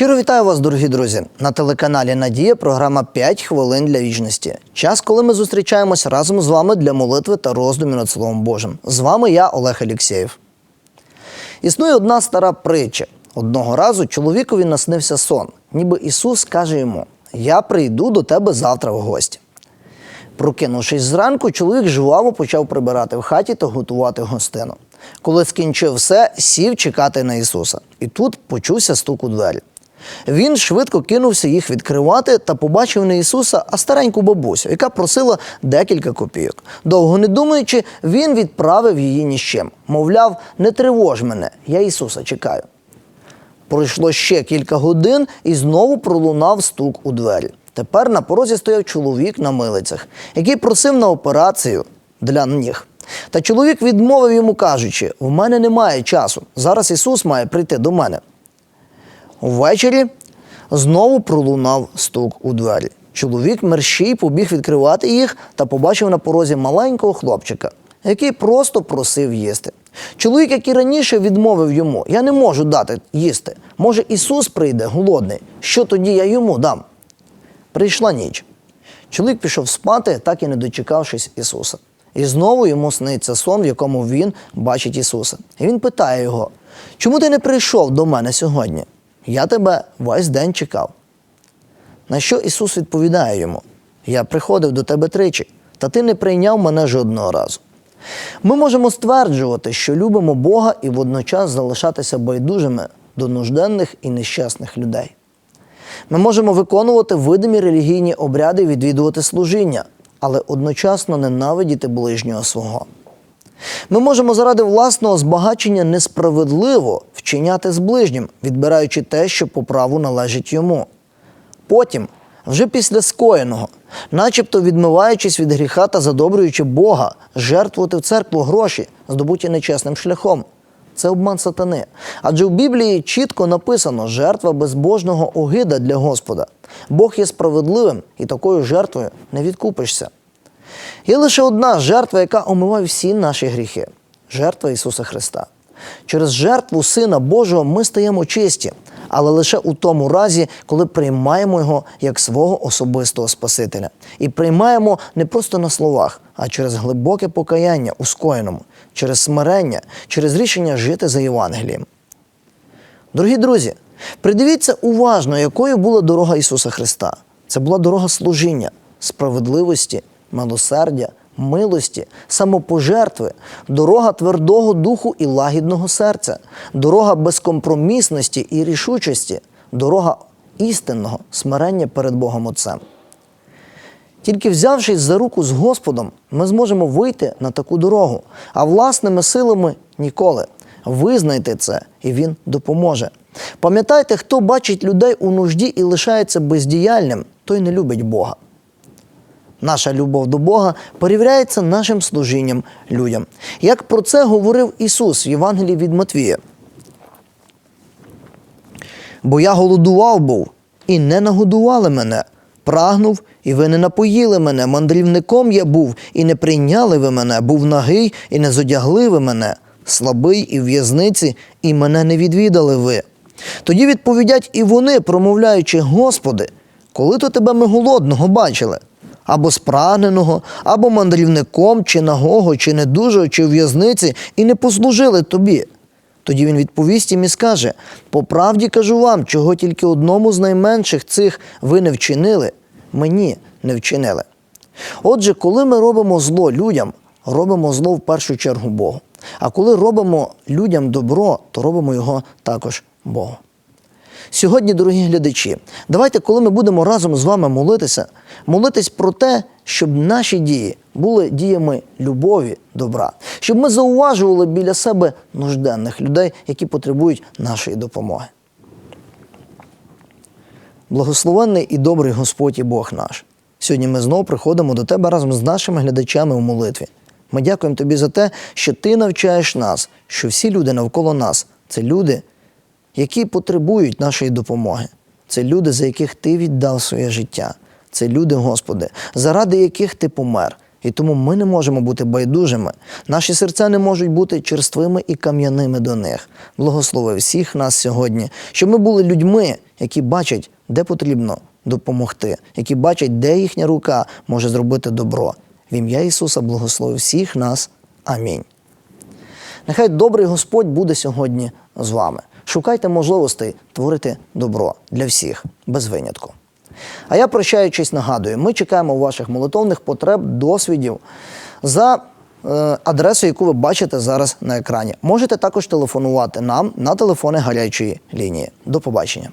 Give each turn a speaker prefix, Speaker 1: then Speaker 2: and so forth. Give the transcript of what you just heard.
Speaker 1: Щиро вітаю вас, дорогі друзі. На телеканалі Надія програма «5 хвилин для вічності. Час, коли ми зустрічаємось разом з вами для молитви та роздумів над Словом Божим. З вами я, Олег Алєксєєв. Існує одна стара притча. Одного разу чоловікові наснився сон, ніби Ісус каже йому: Я прийду до тебе завтра в гості. Прокинувшись зранку, чоловік жваво почав прибирати в хаті та готувати гостину. Коли скінчив все, сів чекати на Ісуса. І тут почувся стук у двері. Він швидко кинувся їх відкривати та побачив не Ісуса, а стареньку бабусю, яка просила декілька копійок. Довго не думаючи, він відправив її ні з чим. Мовляв, не тривож мене, я Ісуса чекаю. Пройшло ще кілька годин і знову пролунав стук у двері. Тепер на порозі стояв чоловік на милицях, який просив на операцію для ніг. Та чоловік відмовив йому, кажучи: в мене немає часу. Зараз Ісус має прийти до мене. Ввечері знову пролунав стук у двері. Чоловік мерщій побіг відкривати їх та побачив на порозі маленького хлопчика, який просто просив їсти. Чоловік, як і раніше, відмовив йому: Я не можу дати їсти. Може, Ісус прийде голодний. Що тоді я йому дам? Прийшла ніч. Чоловік пішов спати, так і не дочекавшись Ісуса. І знову йому сниться сон, в якому він бачить Ісуса. І він питає його: Чому ти не прийшов до мене сьогодні? Я тебе весь день чекав. На що Ісус відповідає йому: Я приходив до тебе тричі, та ти не прийняв мене жодного разу. Ми можемо стверджувати, що любимо Бога і водночас залишатися байдужими до нужденних і нещасних людей. Ми можемо виконувати видимі релігійні обряди і відвідувати служіння, але одночасно ненавидіти ближнього свого. Ми можемо заради власного збагачення несправедливо вчиняти з ближнім, відбираючи те, що по праву належить йому. Потім, вже після скоєного, начебто відмиваючись від гріха та задобрюючи Бога, жертвувати в церкву гроші, здобуті нечесним шляхом. Це обман сатани. Адже в Біблії чітко написано жертва безбожного огида для Господа. Бог є справедливим і такою жертвою не відкупишся. Є лише одна жертва, яка омиває всі наші гріхи жертва Ісуса Христа. Через жертву Сина Божого ми стаємо чисті, але лише у тому разі, коли приймаємо Його як свого особистого Спасителя. І приймаємо не просто на словах, а через глибоке покаяння у скоєному, через смирення, через рішення жити за Євангелієм. Дорогі друзі, придивіться уважно, якою була дорога Ісуса Христа. Це була дорога служіння, справедливості, милосердя, милості, самопожертви, дорога твердого духу і лагідного серця, дорога безкомпромісності і рішучості, дорога істинного смирення перед Богом Отцем. Тільки взявшись за руку з Господом, ми зможемо вийти на таку дорогу, а власними силами ніколи. Визнайте це, і Він допоможе. Пам'ятайте, хто бачить людей у нужді і лишається бездіяльним, той не любить Бога. Наша любов до Бога перевіряється нашим служінням людям. Як про це говорив Ісус в Євангелії від Матвія. Бо я голодував був, і не нагодували мене, прагнув, і ви не напоїли мене, мандрівником я був, і не прийняли ви мене, був нагий, і не зодягли ви мене, слабий і в'язниці, і мене не відвідали ви. Тоді відповідять і вони, промовляючи, Господи, коли то тебе ми голодного бачили? Або спрагненого, або мандрівником, чи нагого, чи недужого, чи в в'язниці, і не послужили тобі. Тоді він відповість їм і скаже: по правді кажу вам, чого тільки одному з найменших цих ви не вчинили, мені не вчинили. Отже, коли ми робимо зло людям, робимо зло в першу чергу Богу. А коли робимо людям добро, то робимо його також Богу. Сьогодні, дорогі глядачі, давайте, коли ми будемо разом з вами молитися, молитись про те, щоб наші дії були діями любові, добра, щоб ми зауважували біля себе нужденних людей, які потребують нашої допомоги. Благословенний і добрий Господь і Бог наш. Сьогодні ми знову приходимо до Тебе разом з нашими глядачами у молитві. Ми дякуємо Тобі за те, що Ти навчаєш нас, що всі люди навколо нас це люди, які потребують нашої допомоги. Це люди, за яких ти віддав своє життя. Це люди, Господи, заради яких ти помер. І тому ми не можемо бути байдужими. Наші серця не можуть бути черствими і кам'яними до них. Благослови всіх нас сьогодні, щоб ми були людьми, які бачать, де потрібно допомогти, які бачать, де їхня рука може зробити добро. В ім'я Ісуса благослови всіх нас. Амінь. Нехай добрий Господь буде сьогодні з вами. Шукайте можливостей творити добро для всіх, без винятку. А я, прощаючись, нагадую, ми чекаємо ваших молитовних потреб, досвідів за е, адресою, яку ви бачите зараз на екрані. Можете також телефонувати нам на телефони гарячої лінії. До побачення.